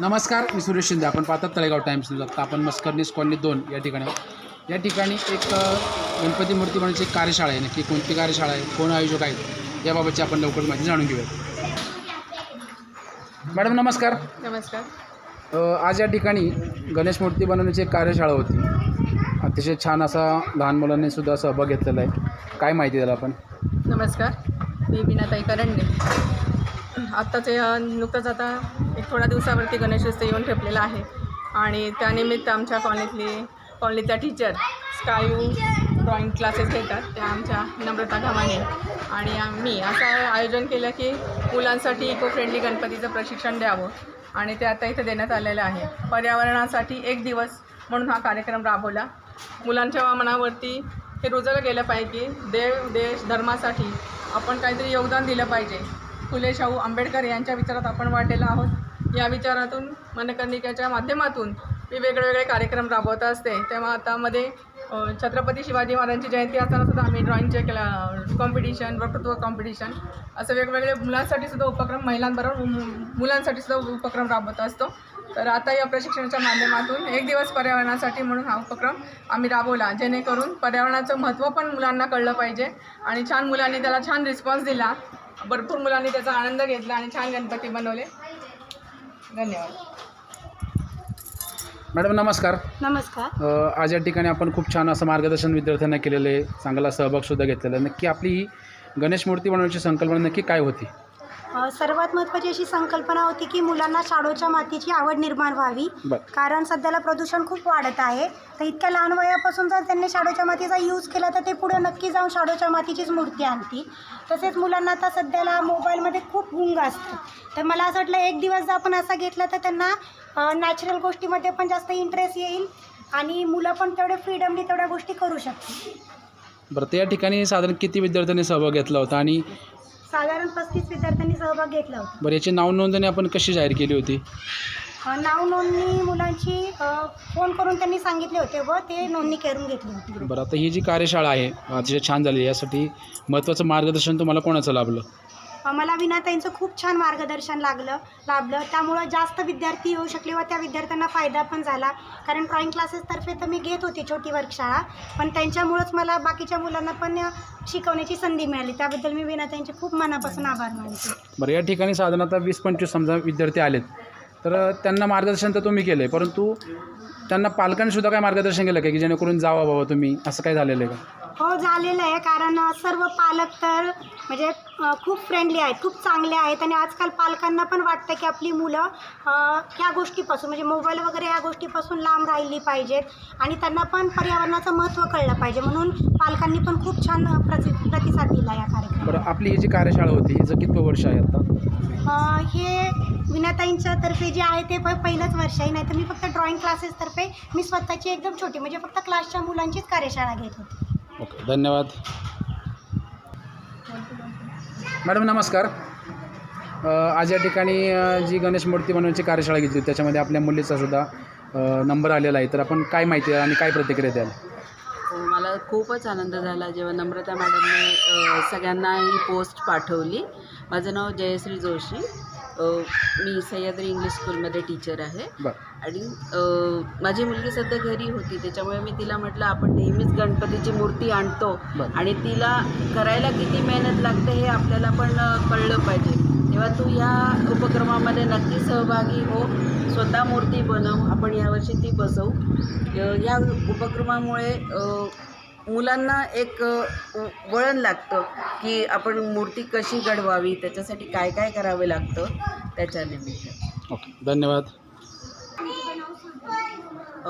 नमस्कार मी सुरेश शिंदे. आपण पाहतात तळेगाव टाइम्स न्यूज. आता आपण मस्करनीस कॉलनी दोन या ठिकाणी. या ठिकाणी एक गणपती मूर्ती बनवण्याची एक कार्यशाळा आहे. नक्की कोणती कार्यशाळा आहे? कोण आयोजक आहेत? याबाबतची आपण लवकर माहिती जाणून घेऊया मॅडम नमस्कार. नमस्कार. आज या ठिकाणी गणेश मूर्ती बनवण्याची एक कार्यशाळा होती. अतिशय छान असा लहान मुलांनी सुद्धा सहभाग घेतलेला आहे. काय माहिती द्याल आपण? नमस्कार. मी विनाताई करंडे. आत्ताच नुकतंच आता एक थोड्या दिवसावरती गणेशोत्सव येऊन ठेपलेला आहे. आणि त्यानिमित्त आमच्या कॉलनीतली कॉलनीतल्या teacher sky view drawing classes घेतात. त्या आमच्या नम्रता घामाने आणि आम्ही असं आयोजन केलं की मुलांसाठी इको फ्रेंडली गणपतीचं प्रशिक्षण द्यावं. आणि ते आता इथं देण्यात आलेलं आहे. पर्यावरणासाठी एक दिवस म्हणून हा कार्यक्रम राबवला. मुलांच्या मनावरती हे रुजलं गेलं पाहिजे की देव देश धर्मासाठी आपण काहीतरी योगदान दिलं पाहिजे. फुले शाहू आंबेडकर यांच्या विचारात आपण वाढलेलो आहोत. या विचारातून मनकर्णिकेच्या माध्यमातून मी वेगवेगळे कार्यक्रम राबवत असते. तेव्हा आतामध्ये छत्रपती शिवाजी महाराजांची जयंती असताना सुद्धा आम्ही ड्रॉईंगचे क्ला कॉम्पिटिशन वक्तृत्व कॉम्पिटिशन असं वेगवेगळे मुलांसाठी सुद्धा उपक्रम महिलांबरोबर मु- मुलांसाठी सुद्धा उपक्रम राबवत असतो. तर आता या प्रशिक्षणाच्या माध्यमातून एक दिवस पर्यावरणासाठी म्हणून हा उपक्रम आम्ही राबवला जेणेकरून पर्यावरणाचं महत्त्व पण मुलांना कळलं पाहिजे आणि छान मुलांनी त्याला छान रिस्पॉन्स दिला. भरपूर मुलांनी त्याचा आनंद घेतला आणि छान गणपती बनवले. धन्यवाद. मॅडम नमस्कार. नमस्कार. अ, आज या ठिकाणी आपण खूप छान असं मार्गदर्शन विद्यार्थ्यांना केलेलं आहे चांगला सहभागसुद्धा घेतलेला. आहे नक्की आपली ही गणेश मूर्ती बनवण्याची संकल्पना नक्की काय होती? सर्वात महत्त्वाची अशी संकल्पना होती की मुलांना शाडोच्या मातीची आवड निर्माण व्हावी. कारण सध्याला प्रदूषण खूप वाढत आहे. तर इतक्या लहान वयापासून जर त्यांनी शाडोच्या मातीचा यूज केला तर ते पुढे नक्की जाऊन शाडोच्या मातीचीच मूर्ती आणतील. तसेच मुलांना आता सध्याला मोबाईलमध्ये खूप गुंग असतात तर मला असं वाटलं एक दिवस जर आपण असा घेतला तर त्यांना नॅचरल गोष्टीमध्ये पण जास्त इंटरेस्ट येईल आणि मुलं पण तेवढे फ्रीडमली तेवढ्या गोष्टी करू शकतील. बरं तर या ठिकाणी साधारण किती विद्यार्थ्यांनी सहभाग घेतला होता आणि साधारण पस्तीस विद्यार्थ्यांनी सहभाग घेतला होता. बरं याची नाव नोंदणी आपण कशी जाहीर केली होती? अ, नाव नोंदणी मुलांची अ, फोन करून त्यांनी सांगितले होते व ते नोंदणी करून घेतली होती. बरं आता ही जी कार्यशाळा आहे अतिशय छान झाली यासाठी महत्त्वाचं मार्गदर्शन तुम्हाला कोणाचं लाभलं? मला विनाताईंचं खूप छान मार्गदर्शन लागलं लाभलं. त्यामुळं जास्त विद्यार्थी येऊ शकले व त्या विद्यार्थ्यांना फायदा पण झाला. कारण ड्रॉईंग क्लासेसतर्फे तर मी घेत होती छोटी वर्गशाळा पण त्यांच्यामुळंच मला बाकीच्या मुलांना पण शिकवण्याची संधी मिळाली. त्याबद्दल मी विनाताईंचे खूप मनापासून आभार मानते. बरं या ठिकाणी साधारणतः वीस पंचवीस समजा विद्यार्थी आलेत. तर त्यांना मार्गदर्शन तर तुम्ही केलं आहे परंतु त्यांना पालकांनी सुद्धा काय मार्गदर्शन केलं का की जेणेकरून जावा बाबा तुम्ही? असं काय झालेलं आहे का? हो झालेलं आहे. कारण सर्व पालक तर म्हणजे अ, खूप फ्रेंडली आहेत खूप चांगले आहेत. आणि आजकाल पालकांना पण वाटतं की आपली मुलं अ, ह्या गोष्टीपासून म्हणजे मोबाईल वगैरे ह्या गोष्टीपासून लांब राहिली पाहिजेत. आणि त्यांना पण पर्यावरणाचं महत्त्व कळलं पाहिजे. म्हणून पालकांनी पण खूप छान प्रति प्रतिसाद दिला या कार्यक्रमाला बरं आपली ही जी कार्यशाळा होती हिचं कितवं वर्ष आहे आता? अ, हे विनाताईंच्या तर्फे जे आहे ते प पहिलंच वर्ष आहे. नाही तर मी फक्त ड्रॉइंग क्लासेसतर्फे मी स्वतःची एकदम छोटी म्हणजे फक्त क्लासच्या मुलांचीच कार्यशाळा घेत होते. ओके धन्यवाद. मॅडम नमस्कार. अ, आज या ठिकाणी अ, जी गणेश मूर्ती बनवण्याची कार्यशाळा घेतली होती त्याच्यामध्ये आपल्या मुलीचा सुद्धा अ, नंबर आलेला आहे. तर आपण काय माहिती आहे आणि काय प्रतिक्रिया द्याल? मला खूपच आनंद झाला जेव्हा नम्रता मॅडमने अ, सगळ्यांना ही पोस्ट पाठवली. माझं नाव जयश्री जोशी. मी सह्याद्री इंग्लिश स्कूलमध्ये टीचर आहे. आणि माझी मुलगी सध्या घरी होती त्याच्यामुळे मी तिला म्हटलं आपण नेहमीच गणपतीची मूर्ती आणतो. आणि तिला करायला किती मेहनत लागते हे आपल्याला पण कळलं पाहिजे. तेव्हा तू या उपक्रमामध्ये नक्की सहभागी हो. स्वतः मूर्ती बनव. आपण यावर्षी ती बसवू. या उपक्रमामुळे मुलांना एक वळण लागतं की आपण मूर्ती कशी घडवावी त्याच्यासाठी काय काय करावं लागतं त्याच्या निमित्त. ओके धन्यवाद.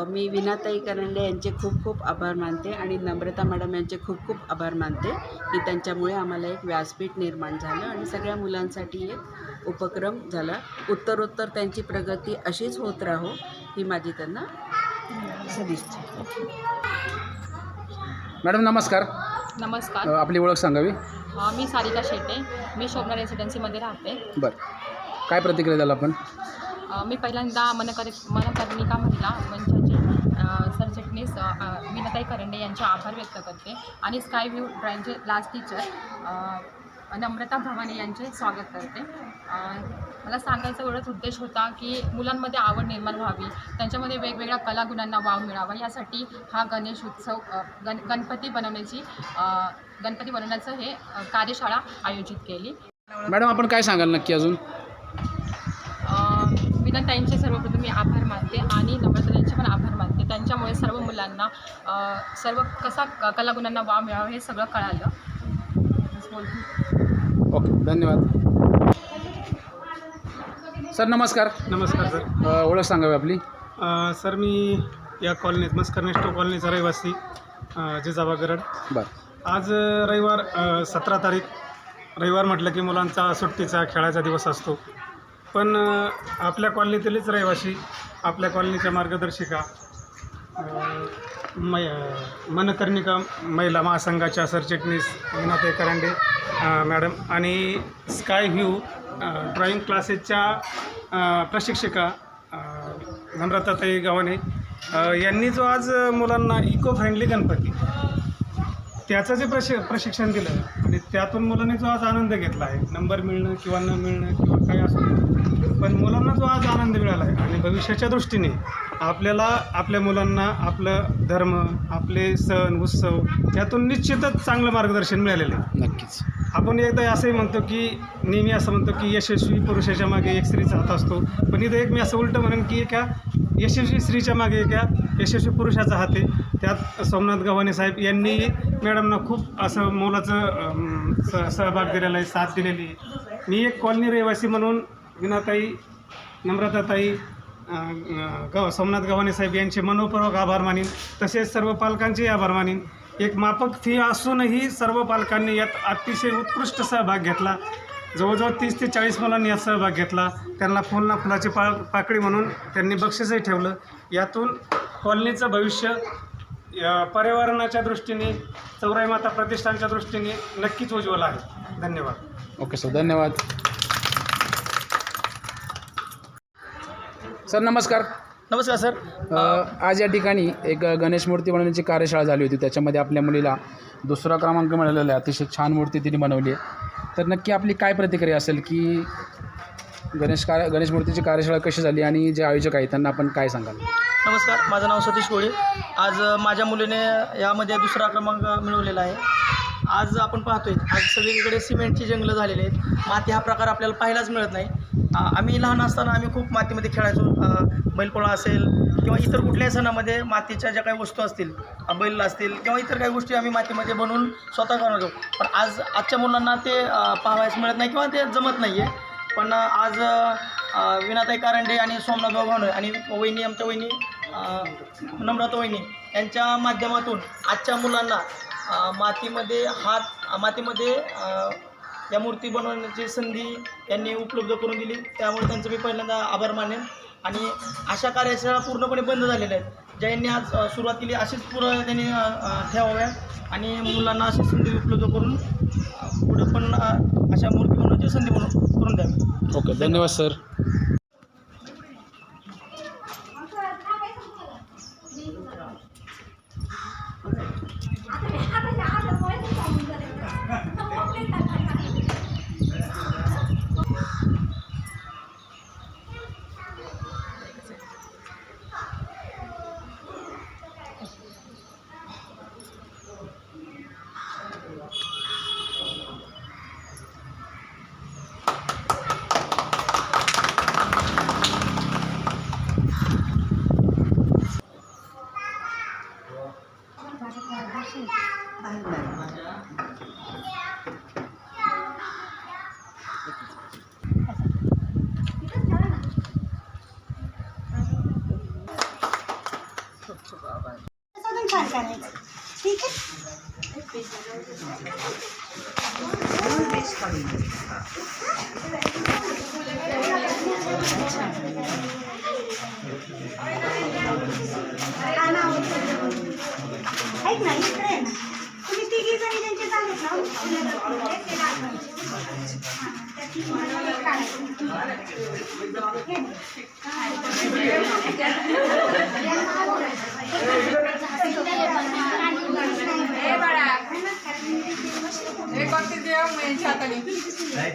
मी विनाताई करंडे यांचे खूप खूप आभार मानते आणि नम्रता मॅडम यांचे खूप खूप आभार मानते की त्यांच्यामुळे आम्हाला एक व्यासपीठ निर्माण झालं आणि सगळ्या मुलांसाठी एक उपक्रम झाला. उत्तरोत्तर त्यांची प्रगती अशीच होत राहो ही माझी त्यांना सदिच्छा. मॅडम नमस्कार. नमस्कार. अ, आपली ओळख सांगावी? अ, मी सारिका शेटे. मी शोभना रेसिडेन्सीमध्ये राहते. बरं. काय प्रतिक्रिया द्याल आपण? अ, मी पहिल्यांदा मनकर मनकर्णिका महिला मंचाचे अ, सरचिटणीस अ, अ, विनताई करंडे यांचे आभार व्यक्त करते. आणि स्काय व्ह्यू ड्रॉइंगचे क्लास टीचर नम्रता भवानी यांचे स्वागत करते. मला सांगायचा एवढाच उद्देश होता की मुलांमध्ये आवड निर्माण व्हावी त्यांच्यामध्ये वेगवेगळ्या कलागुणांना वाव मिळावा यासाठी हा गणेश उत्सव गण गणपती बनवण्याची गणपती बनवण्याचं हे कार्यशाळा आयोजित केली. मॅडम आपण काय सांगाल नक्की अजून? विनंताईंचे सर्वप्रथम मी आभार मानते आणि नम्रताईंचे पण आभार मानते. त्यांच्यामुळे सर्व मुलांना सर्व कसा क- कलागुणांना वाव मिळावा हे सगळं कळालं. ओके धन्यवाद. सर नमस्कार. नमस्कार सर. अ, ओळख सांगावी आपली? अ, सर मी या कॉलनीत मस्कर नेस्टो कॉलनीचा रहिवासी अ, जिजाबा गरड. बरं. आज अ, रविवार सतरा तारीख. रविवार म्हटलं की मुलांचा सुट्टीचा खेळाचा दिवस असतो. पण अ, आपल्या कॉलनीतीलच रहिवासी आपल्या कॉलनीच्या मार्गदर्शिका अ, मै मनकर्णिका महिला महासंघाच्या सरचिटणीस मीनाताई करंडे मॅडम. आणि स्काय व्ह्यू ड्रॉईंग क्लासेसच्या प्रशिक्षिका नम्रताताई गावाने यांनी जो आज मुलांना इको फ्रेंडली गणपती त्याचं जे प्रशि प्रशिक्षण दिलं आणि त्यातून मुलांनी जो आज आनंद घेतला आहे नंबर मिळणं किंवा न मिळणं किंवा काय असं पण मुलांना जो आज आनंद मिळाला आहे आणि भविष्याच्या दृष्टीने आपल्याला आपल्या मुलांना आपलं धर्म आपले सण उत्सव यातून निश्चितच चांगलं मार्गदर्शन मिळालेलं आहे. नक्कीच. आपण एकदा असंही म्हणतो की नेहमी असं म्हणतो की यशस्वी पुरुषाच्या मागे एक स्त्रीचा हात असतो. पण इथं एक मी असं उलटं म्हणेन की एका यशस्वी स्त्रीच्या मागे एका यशस्वी पुरुषाचा हात आहे. त्यात सोमनाथ गव्हाणे साहेब यांनी मॅडमना खूप असं मोलाचं सहभाग दिलेला आहे साथ दिलेली आहे. मी एक कॉलनी रहिवासी म्हणून विनाताई नम्रताताई ग गव सोमनाथ गव्हाणे साहेब यांचे मनोपूर्वक आभार मानीन. तसेच सर्व पालकांचे आभार मानीन. एक मापक फी असूनही सर्व पालकांनी यात अतिशय उत्कृष्ट सहभाग घेतला. जवळजवळ तीस ते चाळीस मुलांनी यात सहभाग घेतला. त्यांना फुलना फुलाची पा पाकळी म्हणून त्यांनी बक्षीसही ठेवलं. यातून कॉलनीचं भविष्य पर्यावरणाच्या दृष्टीने चौराई माता प्रतिष्ठानच्या दृष्टीने नक्कीच उज्ज्वल आहे. धन्यवाद. ओके सर धन्यवाद. सर नमस्कार. नमस्कार सर. अ, आज या ठिकाणी एक गणेश मूर्ती बनवण्याची कार्यशाळा झाली होती. त्याच्यामध्ये आपल्या मुलीला दुसरा क्रमांक मिळालेला आहे. अतिशय छान मूर्ती तिने बनवली आहे. तर नक्की आपली काय प्रतिक्रिया असेल की गणेश कार्य गणेश मूर्तीची कार्यशाळा कशी झाली आणि जे आयोजक आहेत त्यांना आपण काय सांगाल? नमस्कार माझं नाव सतीश कोळी. आज अ, माझ्या मुलीने यामध्ये दुसरा क्रमांक मिळवलेला आहे. आज आपण पाहतोय आज सगळीकडे सिमेंटची जंगलं झालेली आहेत. माती हा प्रकार आपल्याला पाहायलाच मिळत नाही. आम्ही लहान असताना आम्ही खूप मातीमध्ये खेळायचो. बैलपोळा असेल किंवा इतर कुठल्याही सणामध्ये मातीच्या ज्या काही वस्तू असतील बैल असतील किंवा इतर काही गोष्टी आम्ही मातीमध्ये बनवून स्वतः करतो पण आज आजच्या मुलांना ते पाहावयास मिळत नाही किंवा ते जमत नाही आहे पण आज विनाताई कारंडे आणि सोमनाथ भगवान आणि वहिनी आमच्या वहिनी नम्रता वहिनी यांच्या माध्यमातून आजच्या मुलांना मातीमध्ये हात मातीमध्ये या मूर्ती बनवण्याची संधी यांनी उपलब्ध करून दिली. त्यामुळे त्यांचं मी पहिल्यांदा आभार मानेन. आणि अशा कार्यशाळा पूर्णपणे बंद झालेल्या आहेत. ज्या यांनी आज सुरुवात केली अशीच पुढं त्यांनी ठेवाव्या. आणि मुलांना अशी संधी उपलब्ध करून पुढं पण अशा मूर्ती बनवण्याची संधी बनवून करून द्यावी. ओके धन्यवाद सर अजून छान करायचं ठीक आहे हा ना. ऐक ना इकडे आहे ना तुम्ही तिघी जणी त्यांचे झालेत ना ते दाखवायचे. हे बघते देव यांच्या हाताने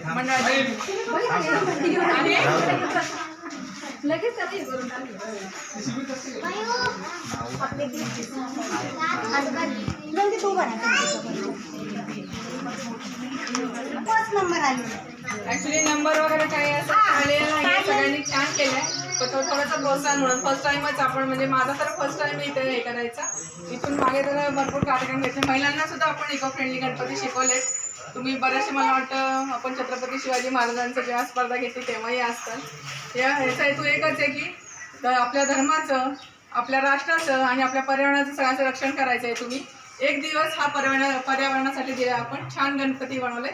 मंडळाचे आणि म्हणजे तू बना पाच नंबर आलेला ऍक्च्युली नंबर वगैरे काही असं आलेलं नाही. सगळ्यांनी छान केलंय. पण तो थोडंसं प्रोत्साहन म्हणून फर्स्ट टाइमच आपण म्हणजे माझा तर फर्स्ट टाइम इथे हे करायचा. इथून मागे तर भरपूर कार्यक्रम घेतले. महिलांना सुद्धा आपण इको फ्रेंडली गणपती शिकवलेत. तुम्ही बरेचसे मला वाटतं आपण छत्रपती शिवाजी महाराजांचं जेव्हा स्पर्धा घेतली तेव्हाही असतात. या ह्याचा हेतू एकच आहे की आपल्या धर्माचं आपल्या राष्ट्राचं आणि आपल्या पर्यावरणाचं सगळ्यांचं रक्षण करायचं आहे तुम्ही. एक दिवस हा पर्यावरण पर्यावरणासाठी दिला आपण. छान गणपती बनवले.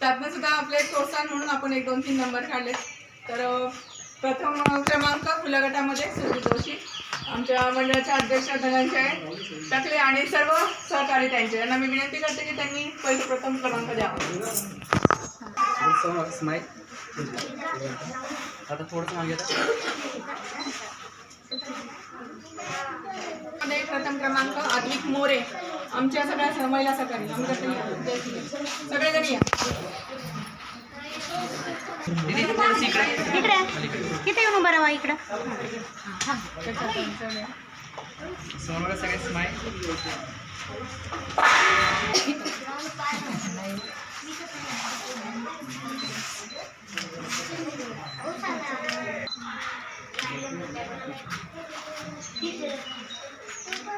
त्यातनं सुद्धा आपले प्रोत्साहन म्हणून आपण एक दोन तीन नंबर काढले. तर प्रथम क्रमांक खुल्या गटामध्ये सुनील जोशी. आमच्या मंडळाच्या अध्यक्ष धनंजय टाकले आणि सर्व सहकारी त्यांचे. यांना मी विनंती करते की त्यांनी पहिले प्रथम क्रमांक द्यावा मध्ये प्रथम क्रमांक आद्विक मोरे. आमच्या सगळ्या महिला सहकारी आमच्या सगळेजण या. इकडे इथे येऊन उभं राहा इकडं.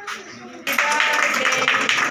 Happy birthday.